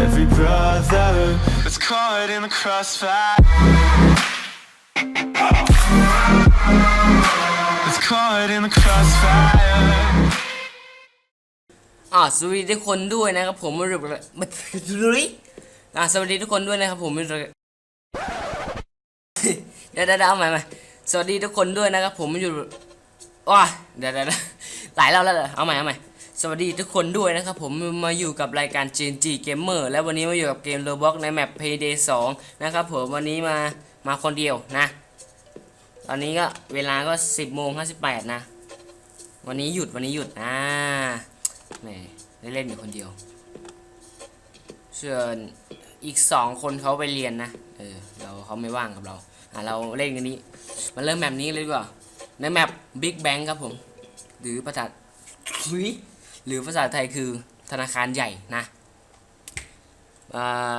every brother that's caught in the crossfire. That's caught in the crossfire. อ่าสวัสดีทุกคนด้วยนะครับผมไม่รู้ไม่รู้อ่าสวัสดีทุกคนด้วยนะครับผมม่รู้เดี๋ยวเดี๋ยวเดี๋ยวเอาใหม่ใหม่สวัสดีทุกคนด้วยนะครับผมม่อยู่ว้าเดี๋ยวเดี๋ยวหลายรอบแล้วเหรอเอาใหม่เอาใหม่ สวัสดีทุกคนด้วยนะครับผมมาอยู่กับรายการ GNG Gamer และวันนี้มาอยู่กับเกม Roblox ในแมป Payday 2 นะครับผมวันนี้มามาคนเดียวนะ ตอนนี้ก็เวลาก็ 10โมง58 นะ วันนี้หยุดวันนี้หยุดอ่าแหมได้เล่นอยู่คนเดียวส่วนอีกสองคนเขาไปเรียนนะเออเราเขาไม่ว่างกับเราอะเราเล่นกันนี้มาเริ่มแมปนี้เลยดีกว่าในแมป Big Bang ครับผม หรือภาษาหรือ หรือภาษาไทยคือธนาคารใหญ่นะ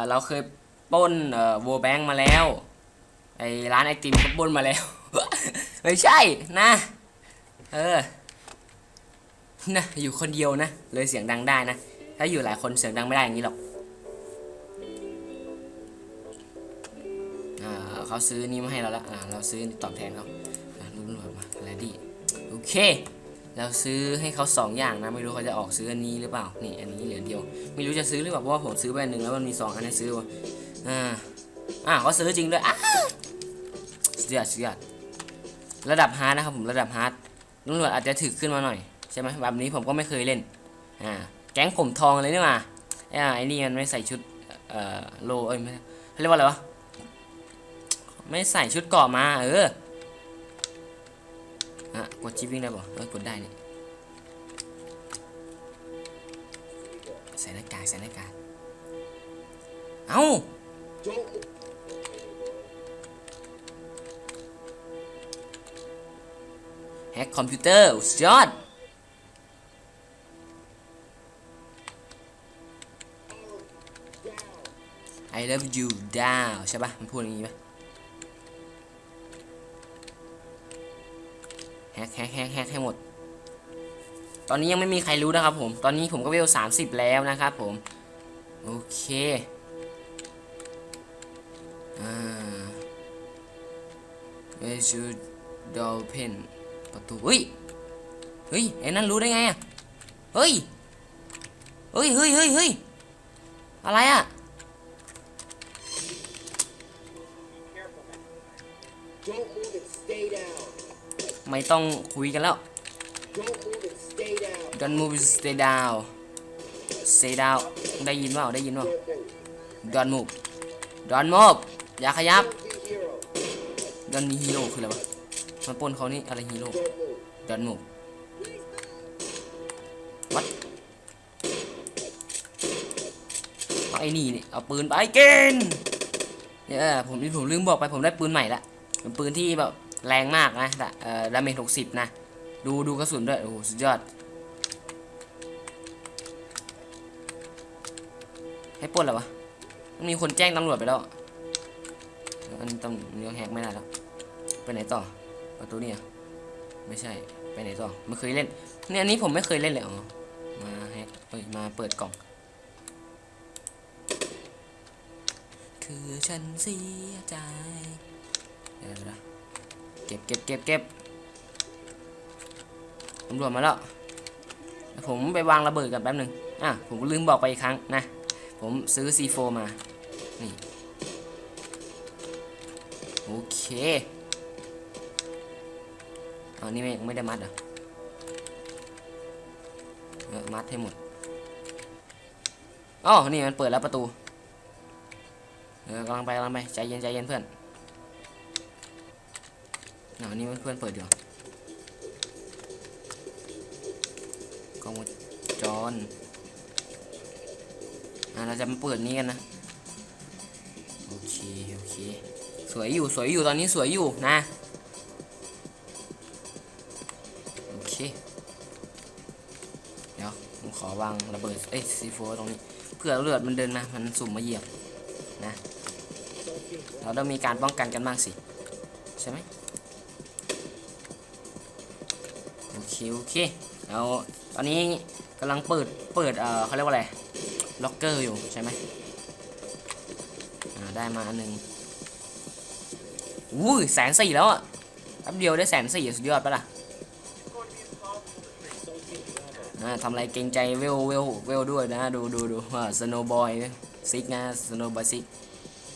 เราเคยป้นเอ่อ World Bank มาแล้วไอร้านไอติมก็ป้นมาแล้วไม่ใช่นะ เออนะอยู่คนเดียวนะ เลยเสียงดังได้นะ ถ้าอยู่หลายคนเสียงดังไม่ได้อย่างนี้หรอกอ่าเขาซื้อนี้มาให้เราล้วอ่าเราซื้อตอบแทนเขาอ่ารุ่นรวยมาแลดี้โอเค เราซื้อให้เขาสองอย่างนะไม่รู้เขาจะออกซื้ออันนี้หรือเปล่านี่อันนี้เหลือเดียว ไม่รู้จะซื้อหรือเปล่าเพราะว่าผมซื้อไปหนึ่งแล้วมันมีสองอันให้ซื้อว่ะอ่าอ่าเขาซื้อจริงด้วยอ่าสุดยอดสุดยดระดับฮาร์ดนะครับผมระดับฮาร์ดตำรวจอาจจะถึกขึ้นมาหน่อยใช่ไหมแบบนี้ผมก็ไม่เคยเล่นอ่าแก๊งผมทองเลยนี่มาอ่าไอ้นี่มันไม่ใส่ชุดเอ่อโลเอ้ยไม่เขาเรียกว่าอะไรวะไม่ใส่ชุดเกาะมาเออ ดชิปวิ่งได้ป่เออกดได้เนี่ยใส่หน้ากากใส่หน้ากากเอ้าแฮกคอมพิวเตอร์สุดยอด I love you down ใช่ปะมันพูดอย่างงี้ปะแกแฮกแฮกแฮกให้หมด ตอนนี้ยังไม่มีใครรู้นะครับผม ตอนนี้ผมก็เวล30แล้วนะครับผม โอเคอ่า Where should door pen ประตู เฮ้ย เฮ้ย ไอ้นั่นรู้ได้ไงอะเฮ้ย เฮ้ยเฮ้ยเฮ้ยเฮ้ยอะไรอะ Don't move and stay down. ไม่ต้องคุยกันแล้ว Don't move stay down. Stay down ได้ยินเปล่าได้ยินเปล่า Don't move. Don't move อย่าขยับ Don't be hero คืออะไรวะมาปนเขานี่อะไรฮีโร่ Don't Don't move. What ไอ้นี่นี่เอาปืนไปเกณฑ์เนี่ยผมผมลืมบอกไปผมได้ปืนใหม่ละเป็นปืนที่แบบ แรงมากนะเอ่อดาเมจหกสิบนะ ดูดูกระสุนด้วย โอ้โห สุดยอด ให้ปล้นหรอวะมันมีคนแจ้งตำรวจไปแล้วอันนี้ตำรวจแฮกไม่ได้แล้ว ไปไหนต่อ ประตูนี่เหรอไม่ใช่ ไปไหนต่อ ไม่เคยเล่น เนี่ยอันนี้ผมไม่เคยเล่นเลยอ๋อ มาแฮกเฮ้ย มาเปิดกล่อง คือฉันเสียใจ เดี๋ยวนะ เก็บเก็บเก็บเก็บตำรวจมาแล้ว ผมไปวางระเบิดกันแป๊บหนึ่งอะผมลืมบอกไปอีกครั้งนะ ผมซื้อ C4 มา นี่ โอเคอันนี้ไม่ไม่ได้มัดเหรอเออมัดให้หมดอ๋อนี่มันเปิดแล้วประตู เออกำลังไปกำลังไป ใจเย็นใจเย็นเพื่อน เอาอันนี้เพื่อนเปิดอยู่กล้องวงจรอะเราจะมาเปิดนี้กันนะ โอเค โอเค สวยอยู่ สวยอยู่ ตอนนี้สวยอยู่นะ โอเค เดี๋ยว ผมขอวางระเบิด เอ้ยซีโฟตรงนี้เพื่อเลือดมันเดินมา มันสุ่มมาเหยียบนะ เราต้องมีการป้องกันกันบ้างสิ ใช่ไหม โอเคโอเคเราตอนนี้กำลังเปิดเปิดเออเขาเรียกว่าอะไรล็อกเกอร์อยู่ใช่ไหมได้มาอันหนึ่งอุ้ยแสนสี่แล้วอะแป๊บเดียวได้แสนสี่สุดยอดปะล่ะทำอะไรเกรงใจเวลเวลเวลด้วยนะ ดูดูดูว่าสโนบอยซิกนะสโนบอยซิก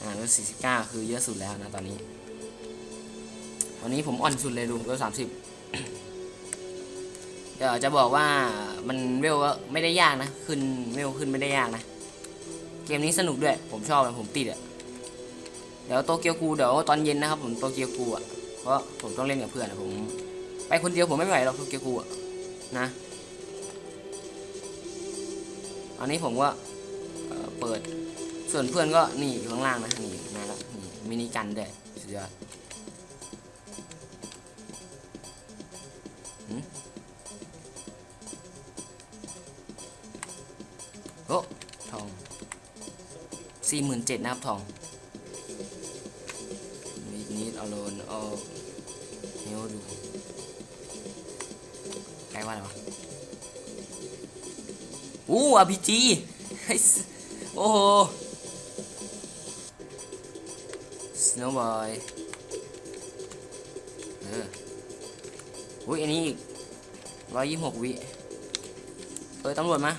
อ่าเวสี่สิบเก้าคือเยอะสุดแล้วนะตอนนี้ วันนี้ผมอ่อนสุดเลยดูเวสามสิบ จะบอกว่ามันเวลก็ไม่ได้ยากนะ ขึ้นเวลขึ้นไม่ได้ยากนะ เกมนี้สนุกด้วย ผมชอบผมติดอะเดี๋ยวโตเกียวกูเดี๋ยวตอนเย็นนะครับ ผมโตเกียวกูอะเพราะผมต้องเล่นกับเพื่อนอะผม ไปคนเดียวผมไม่ไหวหรอกโตเกียวกูอะนะอันนี้ผมก็เอ่อเปิด ส่วนเพื่อนก็นี่อยู่ข้างล่างนะนี่มาแล้วนี่มินิกันด้วยสุดยอด สี่หมื่นเจ็ดนะครับทองมีนิดเอาโลนเอาเฮลดูใกล้ว่าอะไรวะอู้อาพีจีโอ้โหสโนว์บอยเอออุ้ยอันนี้อีกร้อยยี่สิบหกวิเออตำรวจมา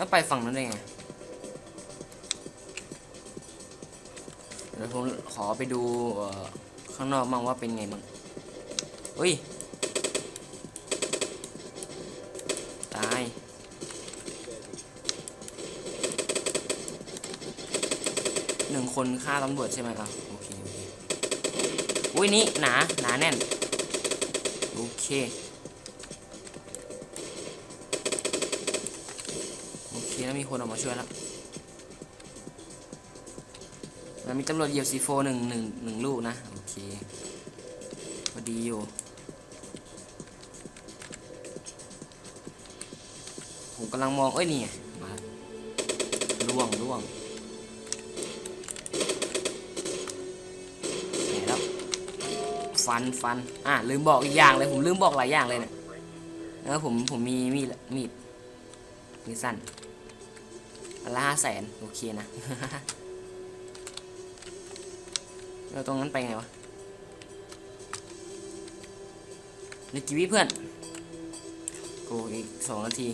แล้วไปฝั่งนั้นได้ไง เดี๋ยวผมขอไปดูข้างนอกมั่งว่าเป็นไงมั่งอุ้ย ตาย หนึ่งคนฆ่าตำรวจใช่ไหมครับโอเคโอเค อุ้ยนี่หนา หนาแน่น โอเค โอเคแล้วมีคนออกมาช่วยแล้วแล้วมีตำรวจเหยียบซีโฟหนึ่งหนึ่งหนึ่งลูกนะ โอเคพอดีอยู่ผมกำลังมอง เอ้ย นี่ไงมาล่วงล่วงไหนแล้ว ฟันฟันอะ ลืมบอกอีกอย่างเลย ผมลืมบอกหลายอย่างเลยเนี่ยแล้วผม ผมมีมีดมีดมีดสั้น อันละห้าแสนโอเคนะแล้วตรงนั้นไปไงวะเหลือกี่วิเพื่อนกูอีกสองนาที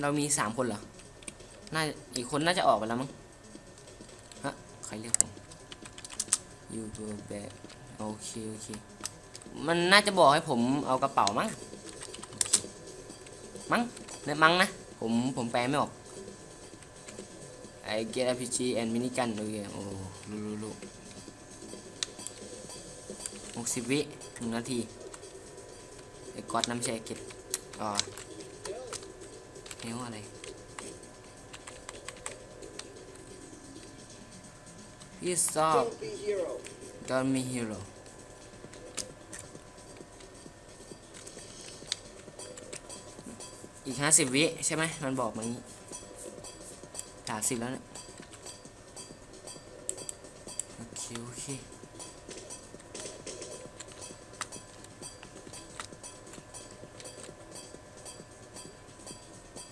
เรามีสามคนเหรอ น่า อีกคนน่าจะออกไปแล้วมั้ง ฮะ ใครเรียกผม you go back โอเค โอเค มันน่าจะบอกให้ผมเอากระเป๋ามั้ง มั้งเนี่ยมั้งนะ ผมผมแปลไม่ออก I get RPG and minigun โอเคโอ้รู้รู้รู้หกสิบวิหนึ่งนาทีไอ้ก๊อตน้ำแช่เก็บอ่าเฮ้ยอะไรพี่ซอบ Don't be hero. อีกห้าสิบวิใช่ไหมมันบอกมานี้สามสิบแล้วเนี่ยโอเคโอเค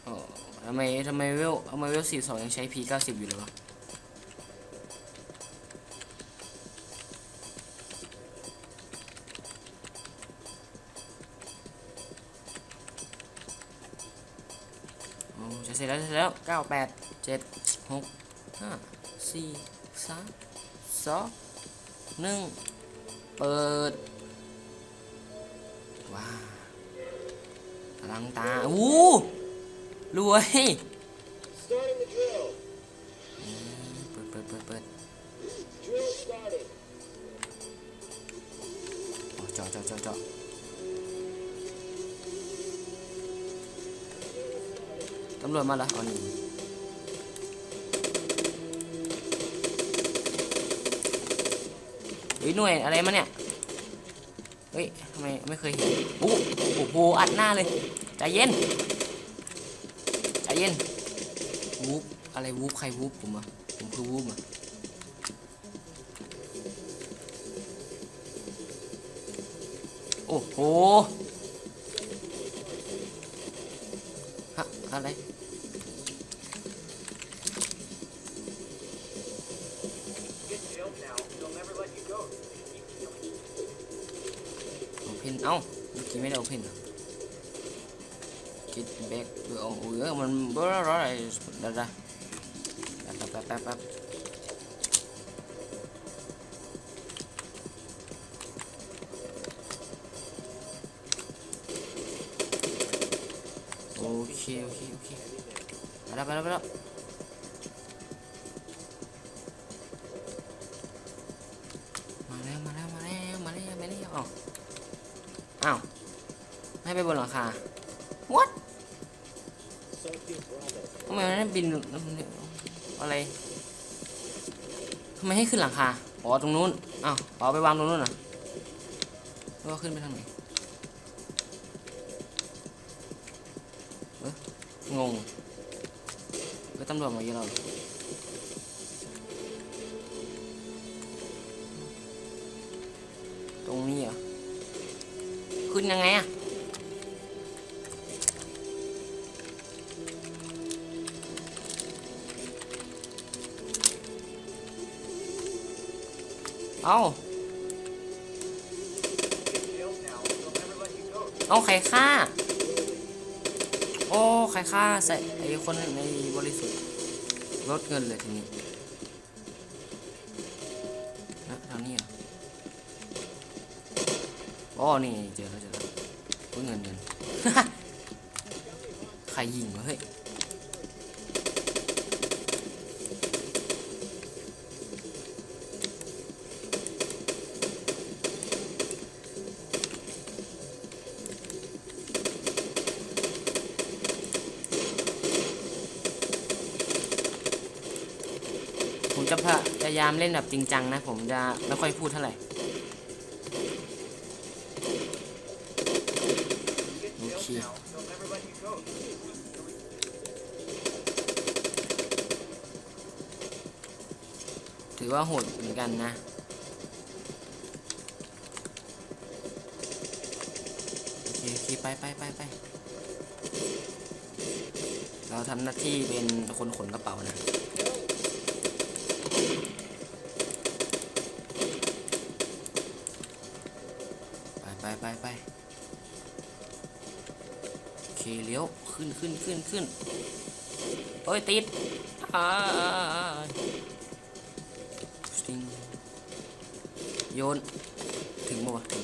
โอ้ทำไมทำไมเวลทำไมเวลสี่สองยังใช้พีเก้าสิบอยู่เลยวะ โอ้จะเสร็จ แล้วเสร็จแล้วเก้าแปดเจ็ดหกห้าสี่สามสองหนึ่งเปิด ว้าวอลังตา อู้รวยเปิดเปิดเปิดเปิด Drill started. โอ้เจาะเจาะเจา ตำรวจมาแล้วอ๋อนี่เฮ้ยหน่วยอะไรมาเนี่ยเฮ้ยทำไมไม่เคยเห็นโอ้โอ้โหอัดหน้าเลยใจเย็นใจเย็นวูบอะไรวูบใครวูบผมอะผมคือวูบอะโอ้โห โอเพนเอ้าเมื่อกี้ไม่ได้โอเพนหรอ get back เออเอาเออมันเบอร์อะไรไดี๋ยวนะแป๊บแแล้วไปแล้วไปแล้วมาแล้วมาแล้วมาแล้วมาแล้วมาแล้วอ้าวให้ไปบนหลังคา what ทำไมมันบินอะไรทำไมให้ขึ้นหลังคาอ๋อตรงนู้นอ้าวอ๋อไปวางตรงนู้นเหรอแล้วขึ้นไปทางไหนงง เอ้ยตำรวจมาเยอะเราตรงนี้เหรอขึ้นยังไงอะเอาเอาใครฆ่า ใครฆ่าใส่ไอ้คนในบริสุทธิ์ลดเงินเลยทีนี้นะทางนี้อะอ๋อนี่เจอแล้วเจอแล้วเงินเงินใครยิงวะเฮ้ยายามเล่นแบบจริงจังนะ ผมจะไม่ค่อยพูดเท่าไหร่ Get jailed Okay. now. They'll never let you go. ถือว่าโหดเหมือนกันนะ โอเคโอเคไปไปไปไปเราทำหน้าที่เป็นคนขนกระเป๋านะ ไปไปไปโอเคเลี้ยวขึ้นขึ้นขึ้นขึ้นโอ้ยติดอ่าสติงโยนถึงบ่ถึง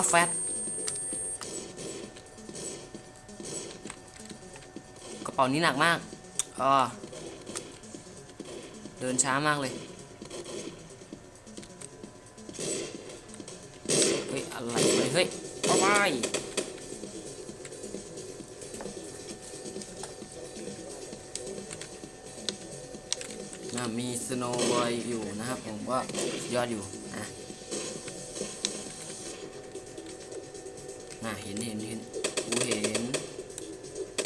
าแฟตกระเป๋านี้หนักมากอ่าเดินช้ามากเลยเฮ้ยอะไรเฮ้ยเอาไปนะมีสโนว์บอยอยู่นะครับผมว่ายอดอยู่่าเห็นเห็นเห็นกูเห็น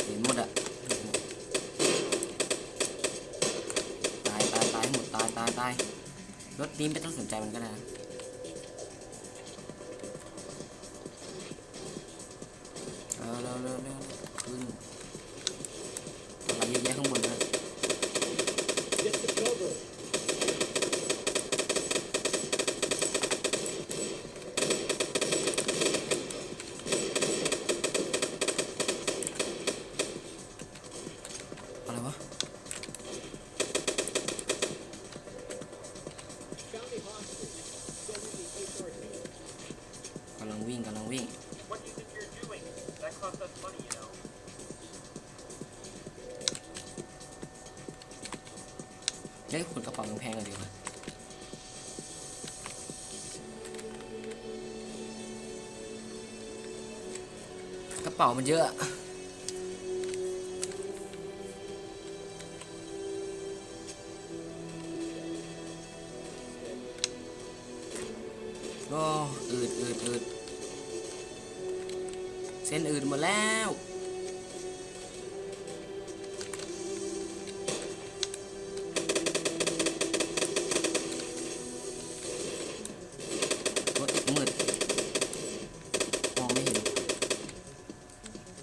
เห็นหมดอะตายตายตายหมดตายตายตายรถนี้ไม่ต้องสนใจมันก็ได้นะ เป๋ามันเยอะ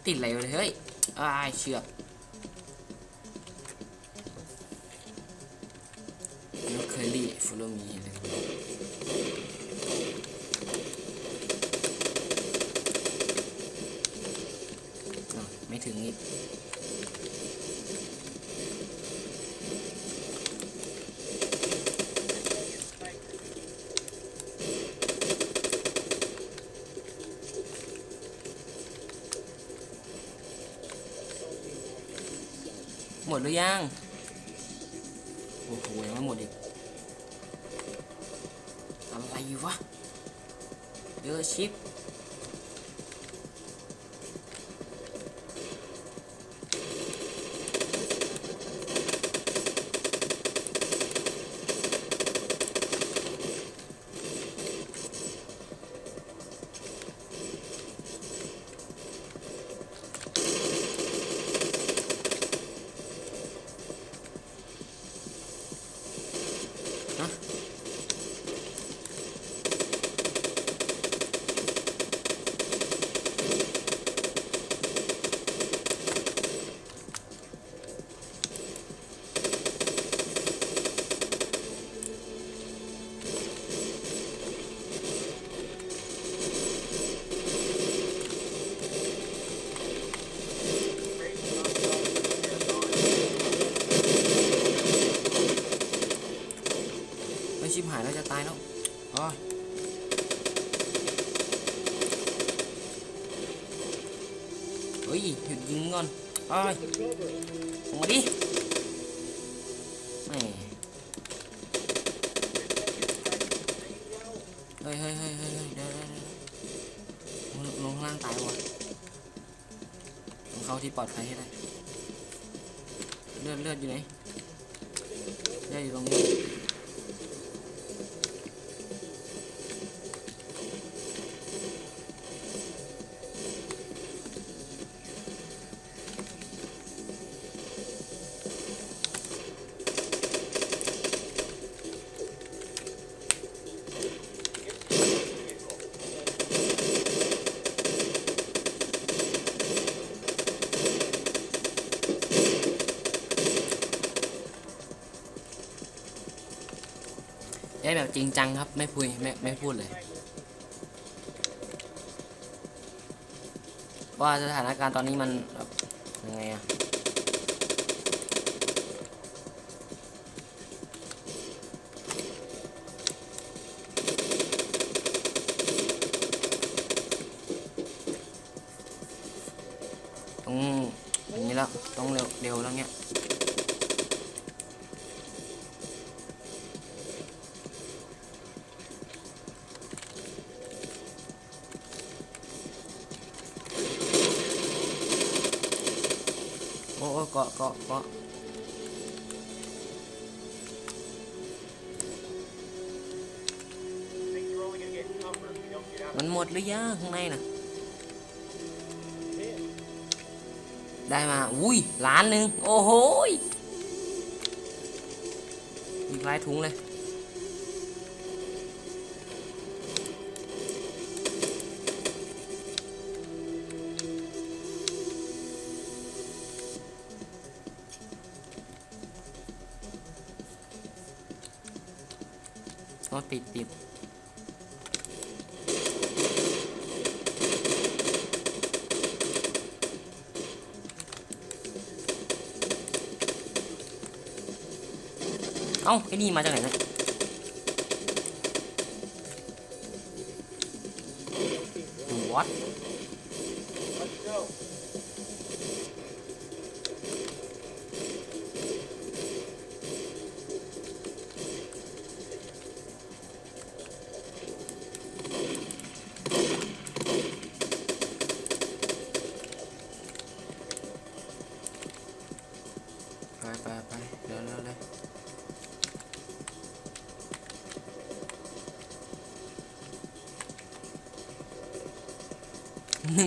ติดอะไรอยู่เลยเฮ้ยอ้ายเชือก ดหรือยัง โอ้โหยังไม่หมดอีกอะไรวะเดอชิป เฮ้ยหยุดยิงก่อนอ้อยลงมาดิไม่เฮ้ยเฮ้ยเฮ้ยเฮ้ยเฮ้ยเดี๋ยวเดี๋ยวเดี๋ยวลงลงข้างล่างตายวะต้องเข้าที่ปลอดภัยให้ได้ เลือดเลือดอยู่ไหน เลือดอยู่ตรงนี้ ได้แบบจริงจังครับ ไม่พูดไม่ไม่พูดเลย ว่าสถานการณ์ตอนนี้มันแบบยังไงอะ ได้มา อุ้ยล้านหนึ่งโอ้โหยอีกหลายถุงเลยก็ติด เอ้าไอ้นี่มาจากไหนเนะ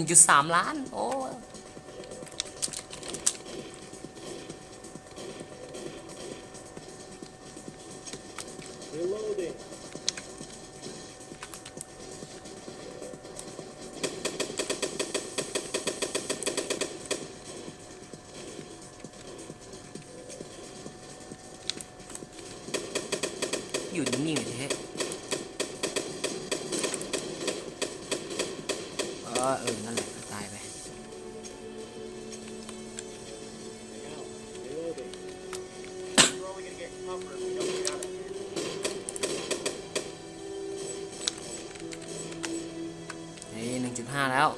1.3 ล้าน โอ้าแล้ว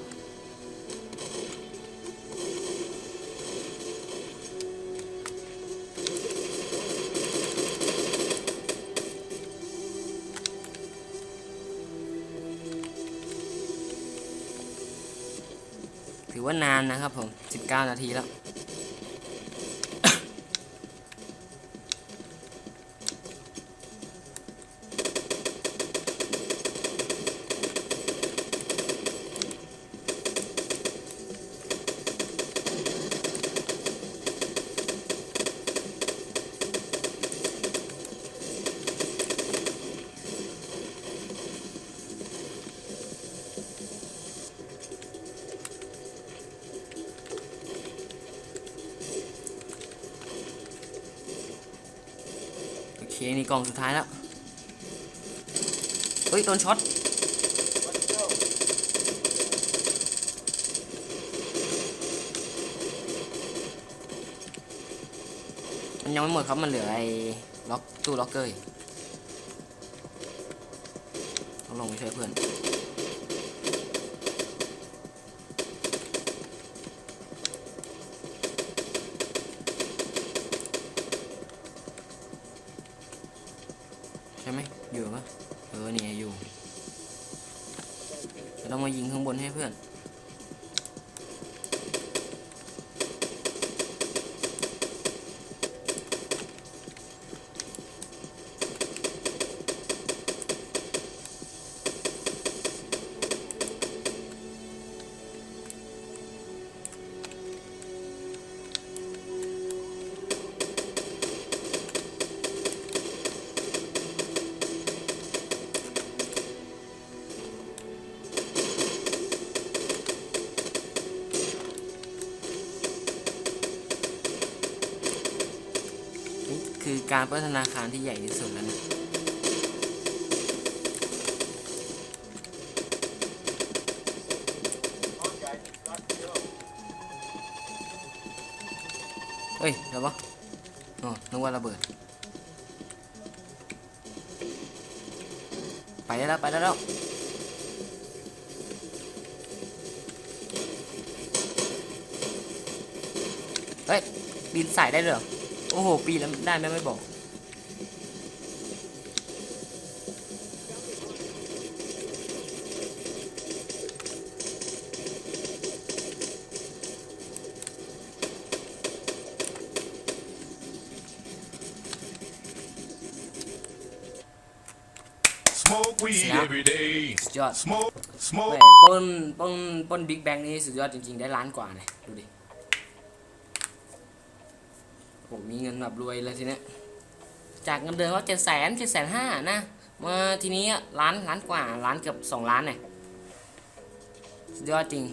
ถือว่านานนะครับผม 19 นาทีแล้ว เคนี่กล่องสุดท้ายแล้ว เฮ้ยโดนช็อตมันยังไม่หมดครับ มันเหลือไอ้ล็อกตู้ล็อกเกอร์อีกต้องลงไปช่วยเพื่อน การพัฒนาคารที่ใหญ่ที่สุดแล้วนะเฮ้ยเดี๋ยววะโอ้นึกว่าระเบิด ไปได้แล้ว ไปได้แล้วเฮ้ยปีนใส่ได้เลยเหรอ โอ้โห ปีนแล้วได้ไหมไม่บอก Smoke weed Snap. every day. สุดยอด Smoke, แห smoke. มปล้นปล้นปล้นบิ๊กแบงนี่สุดยอดจริงๆ ได้ล้านกว่าเลยดูดิโอ้ มีเงินแบบรวยเลยทีเนี้ยจากเงินเดือนว่าเจ็ดแสนเจ็ดแสนห้านะ มาทีนี้ล้านล้านกว่าล้านเกือบสองล้านเนี่ยยอดจริง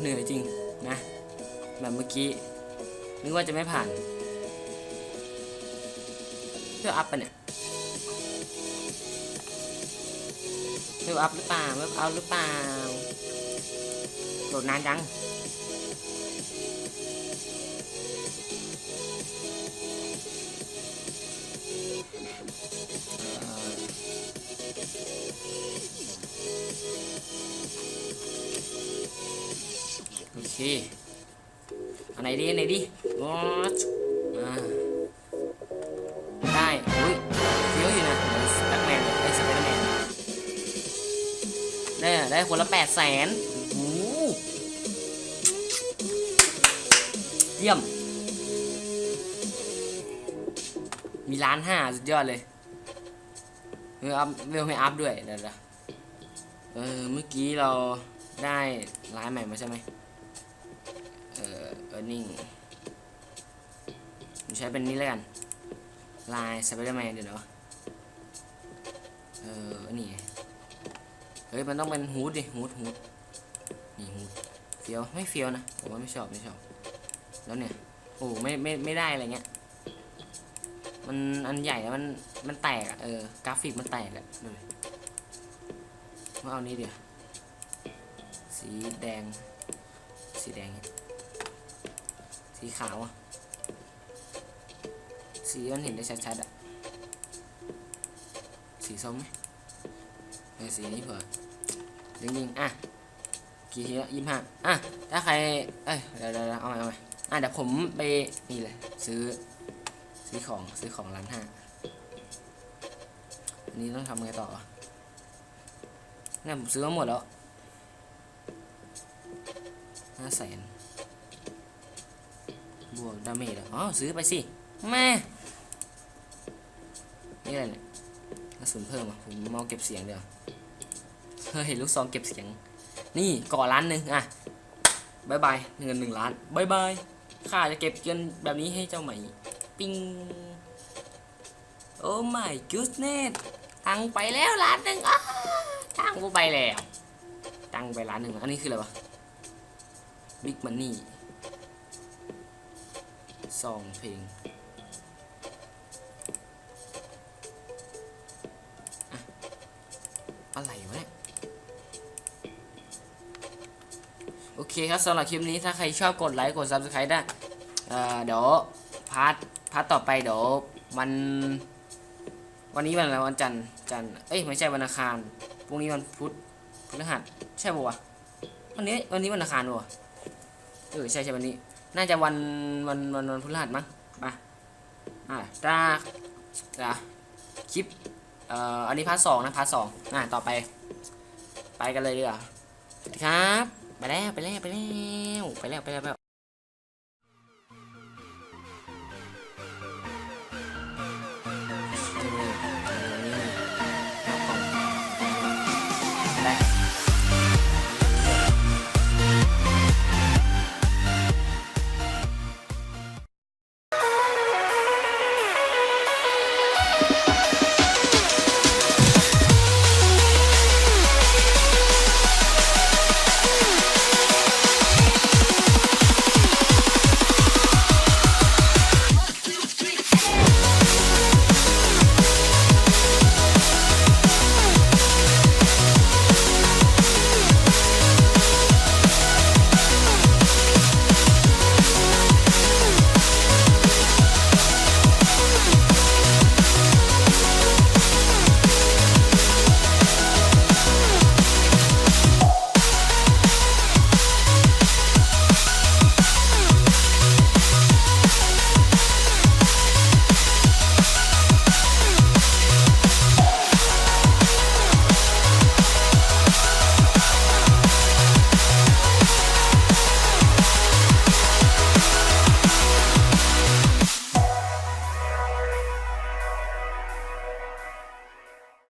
เหนื่อยจริงนะ แบบเมื่อกี้ นึกว่าจะไม่ผ่าน เพื่ออัพปเนี่ย เพื่ออัพหรือเปล่าเพื่ออัพหรือเปล่าโหลดนานจังโอเคอันไหนดีอันไหนดีวอชอ่า คนละแปดแสนโอ้โหเยี่ยม มีล้านห้าสุดยอดเลยเวลอัพเวลไม่อัพด้วยเดี๋ยวเออเมื่อกี้เราได้ร้านใหม่มาใช่ไหมเออเออนิ่งผมใช้เป็นนี้แล้วกันลายสไปเดอร์แมนเดี๋ยวเดี๋ยวเออ นี่ ฮ้ยมันต้องเป็นฮูดดิฮูดฮูดนี่ฮูดเฟียวไม่เฟียวนะผมว่าไม่ชอบไม่ชอบ แล้วเนี่ยโอ้ไม่ไม่ไม่ได้อะไรเงี้ยมันอันใหญ่แล้วมันมันแตกเออกราฟิกมันแตกอะดูดิว่าเอานี้เดี๋ยวสีแดง สีแดงสีขาวอะสีมันเห็นได้ชัดๆอะสีส้มไหมสีนี้เผื่อ จริงๆอะกี่ทีละยี่สิบห้าอะถ้าใครเอ้ยเดี๋ยวเดี๋ยวเอาใหม่เอาใหม่อะเดี๋ยวผมไปนี่เลยซื้อซื้อของซื้อของร้านห้าอันนี้ต้องทำไงต่อเนี่ยผมซื้อมาหมดแล้วห้าแสนบวกดาเมจหรออ๋อซื้อไปสิแม่นี่อะไรเนี่ยกระสุนเพิ่มอะผมเอาเก็บเสียงเดี๋ยว เฮ้ยลูกซองเก็บเสียง นี่ก่อร้านหนึ่งอะบายบายเงินหนึ่งล้านบายบายข้าจะเก็บเงินแบบนี้ให้เจ้าใหม่ ปิ้งโอ้ my goodness ตังไปแล้วล้านหนึ่งอ้าตังกูไปแล้ว ตังไปล้านหนึ่งอันนี้คืออะไรวะ Big Money ซองเพลง เคครับสำหรับคลิปนี้ถ้าใครชอบกดไลค์กด Subscribe ได้เดี๋ยวพาร์ทพาร์ทต่อไปเดี๋ยววันวันนี้วันอะไรวันจันทร์จันทร์เอ้ยไม่ใช่วันอังคารพรุ่งนี้วันพุธพฤหัสใช่ปะวะวันนี้วันนี้วันอังคารปะวเออใช่ใช่วันนี้ น่าจะวันวันวันวันพฤหัสมั้งมาอ่าถ้าอะคลิปเอ่ออันนี้พาร์ทสองนะพาร์ทสองอ่าต่อไป ไปกันเลยดีกว่าสวัสดีครับ ไปแล้วไปแล้วไปแล้วไปแล้วไปแล้ว